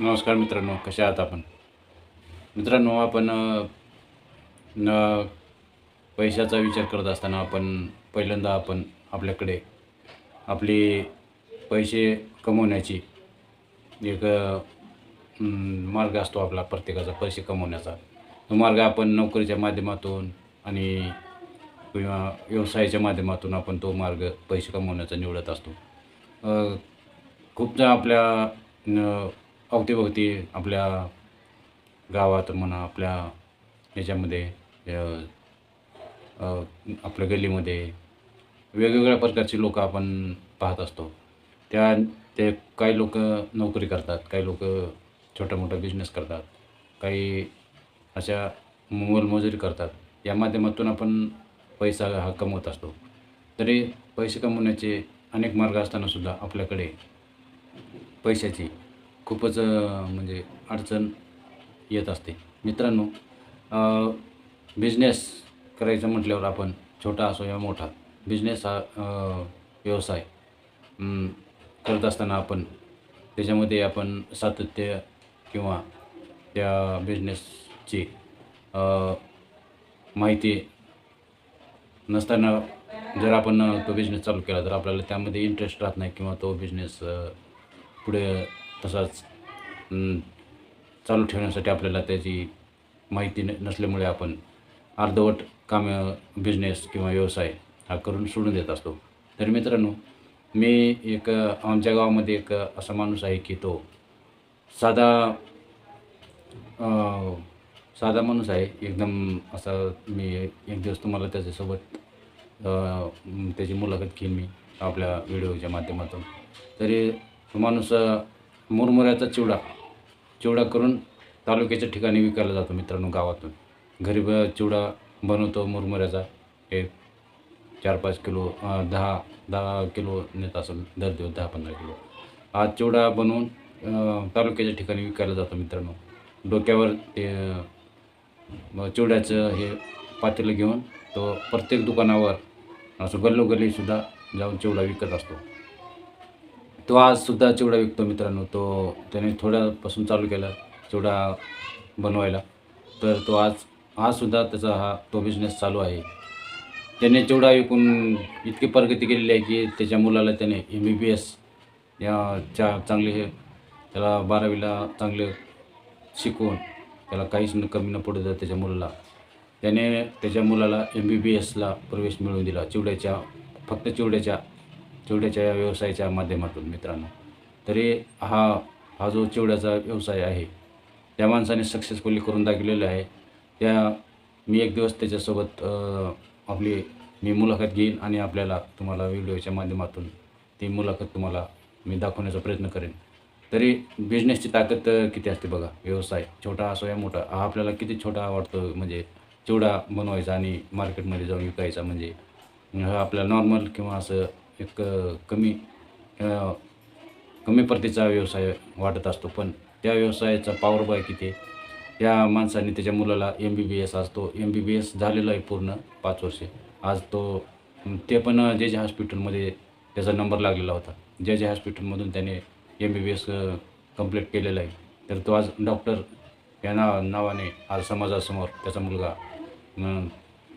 नमस्कार मित्रांनो कशा आहात आपण? मित्रांनो आपण न पैशाचा विचार करत असताना आपण पहिल्यांदा आपण आपल्याकडे आपली पैसे कमवण्याची एक मार्ग असतो आपला प्रत्येकाचा पैसे कमवण्याचा. तो मार्ग आपण नोकरीच्या माध्यमातून आणि किंवा व्यवसायाच्या माध्यमातून आपण तो मार्ग पैसे कमवण्याचा निवडत असतो. खूपदा आपल्या न अवतीभोवती आपल्या गावात म्हणा आपल्या ह्याच्यामध्ये आपल्या गल्लीमध्ये वेगवेगळ्या प्रकारची लोक आपण पाहत असतो. त्या ते काही लोक नोकरी करतात काही लोक छोटा मोठा बिझनेस करतात काही अशा मोलमजुरी करतात. या माध्यमातून आपण पैसा हा कमवत असतो. तरी पैसे कमवण्याचे अनेक मार्ग असतानासुद्धा आपल्याकडे पैशाची खूपच म्हणजे अडचण येत असते. मित्रांनो बिझनेस करायचं म्हटल्यावर आपण छोटा असो या मोठा बिझनेस हा व्यवसाय करत असताना आपण त्याच्यामध्ये आपण सातत्य किंवा त्या बिझनेसची माहिती नसताना जर आपण तो बिझनेस चालू केला तर आपल्याला त्यामध्ये इंटरेस्ट राहत नाही किंवा तो बिझनेस पुढे तसाच चालू ठेवण्यासाठी आपल्याला त्याची माहिती न नसल्यामुळे आपण अर्धवट काम बिझनेस किंवा व्यवसाय हा करून सोडून देत असतो. तर मित्रांनो मी एक आमच्या गावामध्ये एक असा माणूस आहे की तो साधा साधा माणूस आहे. एकदम असा मी एक दिवस तुम्हाला त्याच्यासोबत त्याची मुलाखत घेईन मी आपल्या व्हिडिओच्या माध्यमातून. तरी तो माणूस मुरमुऱ्याचा चिवडा. चिवडा करून तालुक्याच्या ठिकाणी विकायला जातो मित्रांनो गावातून. घरी ब चिवडा बनवतो मुरमुऱ्याचा. एक चार पाच किलो दहा दहा किलो नेत असेल दर दिवस दहा पंधरा किलो. हा चिवडा बनवून तालुक्याच्या ठिकाणी विकायला जातो मित्रांनो. डोक्यावर ते चिवड्याचं हे पातेलं घेऊन तो प्रत्येक दुकानावर असं गल्लोगल्लीसुद्धा जाऊन चिवडा विकत असतो. तो आजसुद्धा चिवडा विकतो मित्रांनो. तो त्याने थोड्यापासून चालू केला चिवडा बनवायला. तर तो आज आजसुद्धा त्याचा हा तो बिझनेस चालू आहे. त्याने चिवडा विकून इतकी प्रगती केलेली आहे की त्याच्या मुलाला त्याने एम बी बी एस या चा चांगले हे त्याला बारावीला चांगले शिकवून त्याला काहीच न कमी न पडू द्या त्याच्या मुलाला. त्याने त्याच्या मुलाला एम बी बी एसला प्रवेश मिळवून दिला. चिवड्याच्या फक्त चिवड्याच्या चिवड्याच्या या व्यवसायाच्या माध्यमातून मित्रांनो. तरी हा हा जो चिवड्याचा व्यवसाय आहे त्या माणसाने सक्सेसफुली करून दाखवलेला आहे. त्या मी एक दिवस त्याच्यासोबत आपली मी मुलाखत घेईन आणि आपल्याला तुम्हाला व्हिडिओच्या माध्यमातून ती मुलाखत तुम्हाला मी दाखवण्याचा प्रयत्न करेन. तरी बिझनेसची ताकद किती असते बघा व्यवसाय छोटा असो या मोठा हा आपल्याला किती छोटा वाटतो म्हणजे चिवडा बनवायचा आणि मार्केटमध्ये जाऊन विकायचा म्हणजे हा आपल्याला नॉर्मल किंवा असं एक कमी कमी प्रतीचा व्यवसाय वाटत असतो. पण त्या व्यवसायाचा पॉवर बाय किती त्या माणसाने त्याच्या मुलाला एम बी बी एस आज तो एम बी बी एस झालेला आहे पूर्ण पाच वर्षे. आज तो ते पण जे जे हॉस्पिटलमध्ये त्याचा नंबर लागलेला होता. जे जे हॉस्पिटलमधून त्याने M B B S complete केलेला आहे. तर तो आज डॉक्टर या नाव नावाने आज समाजासमोर त्याचा मुलगा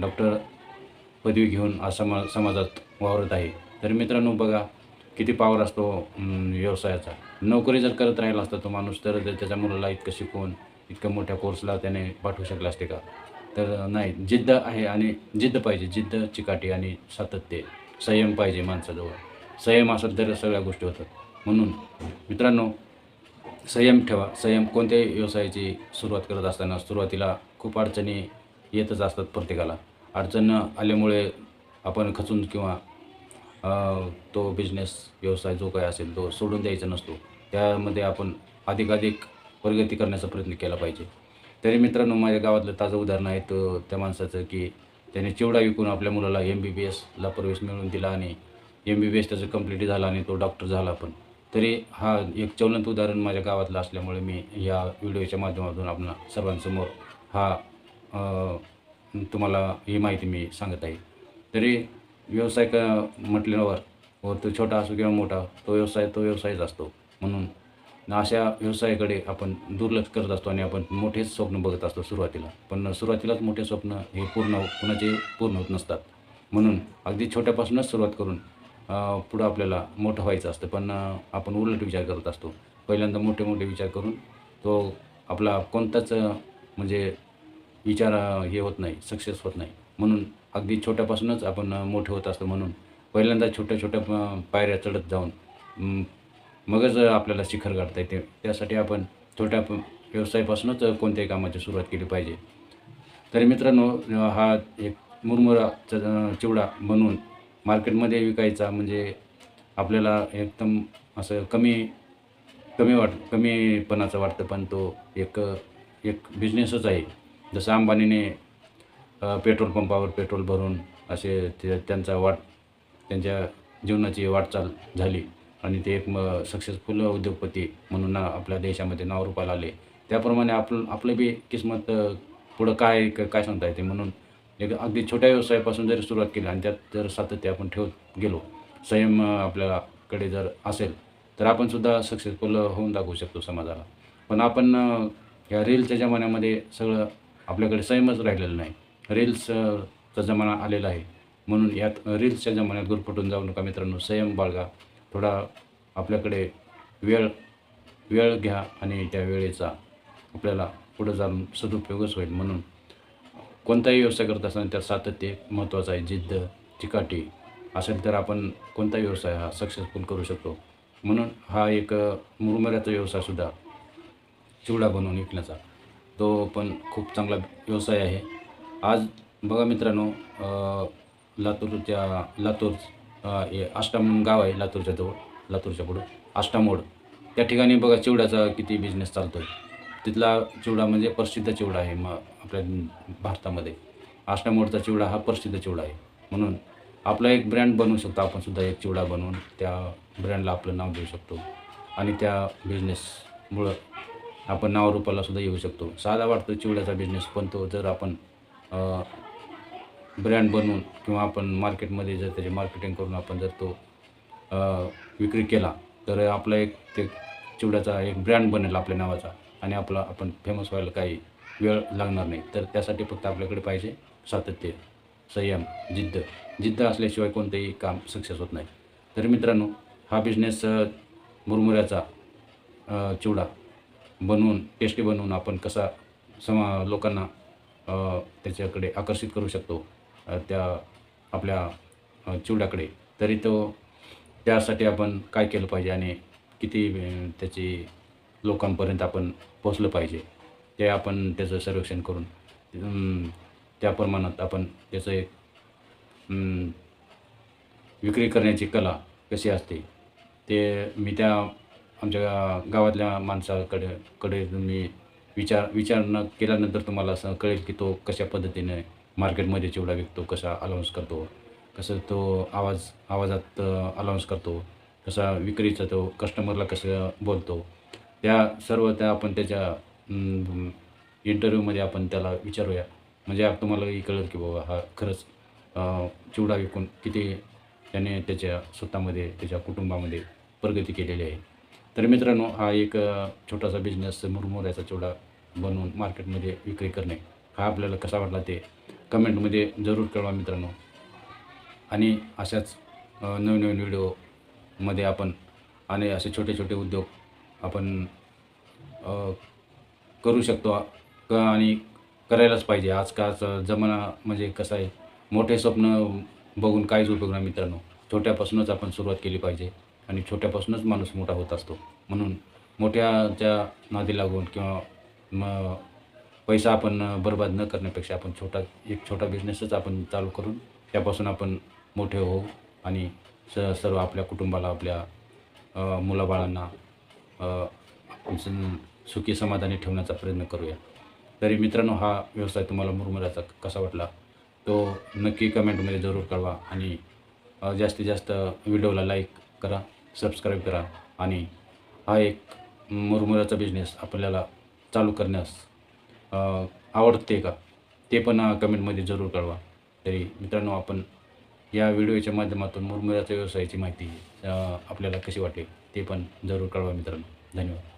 डॉक्टर पदवी घेऊन आज समा समाजात वावरत आहे. तर मित्रांनो बघा किती पावर असतो व्यवसायाचा. नोकरी जर करत राहिला असता तो माणूस तर जर त्याच्या मुलाला इतकं शिकवून इतक्या मोठ्या कोर्सला त्याने पाठवू शकला असते का? तर नाही जिद्द आहे आणि जिद्द पाहिजे. जिद्द चिकाटी आणि सातत्य. संयम पाहिजे माणसाजवळ. संयम असेल तर सगळ्या गोष्टी होतात. म्हणून मित्रांनो संयम ठेवा. संयम कोणत्याही व्यवसायाची सुरुवात करत असताना सुरुवातीला खूप अडचणी येतच असतात प्रत्येकाला. अडचण आल्यामुळे आपण खचून किंवा तो बिझनेस व्यवसाय जो काय असेल तो सोडून द्यायचा नसतो. त्यामध्ये आपण अधिकाधिक प्रगती करण्याचा प्रयत्न केला पाहिजे. तरी मित्रांनो माझ्या गावातलं ताजं उदाहरण आहे तर त्या माणसाचं की त्याने चिवडा विकून आपल्या मुलाला एम बी बी एसला प्रवेश मिळवून दिला आणि एम बी बी एस त्याचं कंप्लीट झाला आणि तो डॉक्टर झाला पण. तरी हा एक ज्वलंत उदाहरण माझ्या गावातलं असल्यामुळे मी या व्हिडिओच्या माध्यमातून आपण सर्वांसमोर हा तुम्हाला ही माहिती मी सांगत आहे. तरी व्यवसाय क म्हटल्यावर व तो छोटा असो किंवा मोठा तो व्यवसाय तो व्यवसायच असतो. म्हणून अशा व्यवसायाकडे आपण दुर्लक्ष करत असतो आणि आपण मोठेच स्वप्न बघत असतो सुरुवातीला. पण सुरुवातीलाच मोठे स्वप्न हे पूर्ण हो-, कुणाचे पूर्ण होत नसतात. म्हणून अगदी छोट्यापासूनच सुरुवात करून पुढं आपल्याला मोठं व्हायचं असतं. पण आपण उलट विचार करत असतो. पहिल्यांदा मोठे मोठे विचार करून तो आपला कोणताच म्हणजे विचार हे होत नाही सक्सेस होत नाही. म्हणून अगदी छोट्यापासूनच आपण मोठे होत असतो म्हणून. पहिल्यांदा छोट्या छोट्या पायऱ्या चढत जाऊन मगच आपल्याला शिखर गाठता येते. त्यासाठी आपण छोट्या प- व्यवसायापासूनच कोणत्याही कामाची सुरुवात केली पाहिजे. तरी मित्रांनो हा एक मुरमुरा च- चिवडा बनवून मार्केटमध्ये विकायचा म्हणजे आपल्याला एकदम असं कमी कमी वाट कमीपणाचं वाटतं. पण तो एक एक बिझनेसच आहे. जसं अंबानीने पेट्रोल पंपावर पेट्रोल भरून असे ते त्यांचा वाट त्यांच्या जीवनाची वाटचाल झाली. आणि ते एक म सक्सेसफुल उद्योगपती म्हणून ना आपल्या देशामध्ये नाव रूपाला आले. त्याप्रमाणे आपलं आपलं बी किस्मत पुढं काय काय सांगता येते? म्हणून एक अगदी छोट्या व्यवसायापासून जरी सुरुवात केली आणि त्यात जर सातत्य आपण ठेवत गेलो संयम आपल्याकडे जर असेल तर आपण सुद्धा सक्सेसफुल होऊन दाखवू शकतो समाजाला. पण आपण ह्या रीलच्या जमान्यामध्ये सगळं आपल्याकडे संयमच राहिलेलं नाही. रील्सचा जमाना आलेला आहे. म्हणून यात रील्सच्या जमान्यात गुरफटून जाऊ नका मित्रांनो. संयम बाळगा. थोडा आपल्याकडे वेळ वेळ घ्या आणि त्या वेळेचा आपल्याला पुढं जाऊन सदुपयोगच होईल. म्हणून कोणताही व्यवसाय करत असताना त्यात सातत्य महत्त्वाचं आहे. जिद्द चिकाटी असेल तर आपण कोणताही व्यवसाय हा सक्सेसफुल करू शकतो. म्हणून हा एक मुरमऱ्याचा मुरमुऱ्याचा व्यवसायसुद्धा चिवडा बनवून विकण्याचा. तो पण खूप चांगला व्यवसाय आहे. आज बघा मित्रांनो लातूरच्या लातूर आष्टाम गाव आहे लातूरच्या जवळ लातूरच्या पुढं आष्टामोड त्या ठिकाणी बघा चिवड्याचा किती बिझनेस चालतो आहे तिथला चिवडा म्हणजे प्रसिद्ध चिवडा आहे मग आपल्या भारतामध्ये. आष्टामोडचा चिवडा हा प्रसिद्ध चिवडा आहे. म्हणून आपला एक ब्रँड बनवू शकतो. आपण सुद्धा एक चिवडा बनवून त्या ब्रँडला आपलं नाव देऊ शकतो. आणि त्या बिझनेसमुळं आपण नावरूपालासुद्धा येऊ शकतो. साधा वाटतो चिवड्याचा बिझनेस पण तो जर आपण ब्रँड बनवून किंवा आपण मार्केटमध्ये जर त्याची मार्केटिंग करून आपण जर तो विक्री केला तर आपला एक ते चिवड्याचा एक ब्रँड बनेल आपल्या नावाचा आणि आपला आपण फेमस व्हायला काही वेळ लागणार नाही. तर त्यासाठी फक्त आपल्याकडे पाहिजे सातत्य संयम जिद्द. जिद्द असल्याशिवाय कोणतेही काम सक्सेस होत नाही. तर मित्रांनो हा बिझनेस मुरमुऱ्याचा चिवडा बनवून टेस्टी बनवून आपण कसा समा लोकांना त्याच्याकडे आकर्षित करू शकतो. त्या आपल्या चिवडाकडे चिवड्याकडे. तरी तो त्यासाठी आपण काय केलं पाहिजे आणि किती त्याची लोकांपर्यंत आपण पोचलं पाहिजे ते आपण त्याचं सर्वेक्षण करून त्या प्रमाणात आपण त्याचं एक विक्री करण्याची कला कशी असते ते मी त्या आमच्या गावातल्या माणसाकडे कडे मी विचार विचार न केल्यानंतर तुम्हाला असं कळेल की तो कशा पद्धतीने मार्केटमध्ये चिवडा विकतो कसा अलाउन्स करतो कसं तो आवाज आवाजात अलाउन्स करतो कसा विक्रीचा तो कस्टमरला कसं बोलतो. त्या सर्व त्या आपण त्याच्या इंटरव्ह्यूमध्ये आपण त्याला विचारूया. म्हणजे तुम्हालाही कळेल की बाबा हा खरंच चिवडा विकून किती त्याने त्याच्या स्वतःमध्ये त्याच्या कुटुंबामध्ये प्रगती केलेली आहे. तर मित्रांनो हा एक छोटासा बिझनेस मुरमुऱ्याचा चिवडा बनवून मार्केटमध्ये विक्री करणे. हा आपल्याला कसा वाटला ते कमेंटमध्ये जरूर कळवा मित्रांनो. आणि अशाच नवनवीन नवीन नवीन व्हिडिओमध्ये आपण आणि असे छोटे छोटे उद्योग आपण करू शकतो क आणि करायलाच पाहिजे. आजकालचा जमाना म्हणजे कसं आहे मोठे स्वप्न बघून काहीच उपयोग नाही मित्रांनो. छोट्यापासूनच आपण सुरुवात केली पाहिजे. आणि छोट्यापासूनच माणूस मोठा होत असतो. म्हणून मोठ्याच्या नादी लागून किंवा मग पैसा आपण बर्बाद न करण्यापेक्षा आपण छोटा एक छोटा बिझनेसच आपण चालू करून त्यापासून आपण मोठे होऊ आणि स सर्व आपल्या कुटुंबाला आपल्या मुलाबाळांना सुखी समाधानी ठेवण्याचा प्रयत्न करूया. तरी मित्रांनो हा व्यवसाय तुम्हाला मुरमुऱ्याचा कसा वाटला? तो नक्की कमेंटमध्ये जरूर कळवा आणि जास्तीत जास्त व्हिडिओला लाईक करा. सबस्क्राईब करा आणि हा एक मुरमुऱ्याचा बिझनेस आपल्याला चालू करण्यास आवडते का? ते पण कमेंटमध्ये जरूर कळवा. तरी मित्रांनो आपण या व्हिडिओच्या माध्यमातून मुरमुऱ्याच्या व्यवसायाची माहिती आपल्याला कशी वाटेल ते पण जरूर कळवा मित्रांनो. धन्यवाद.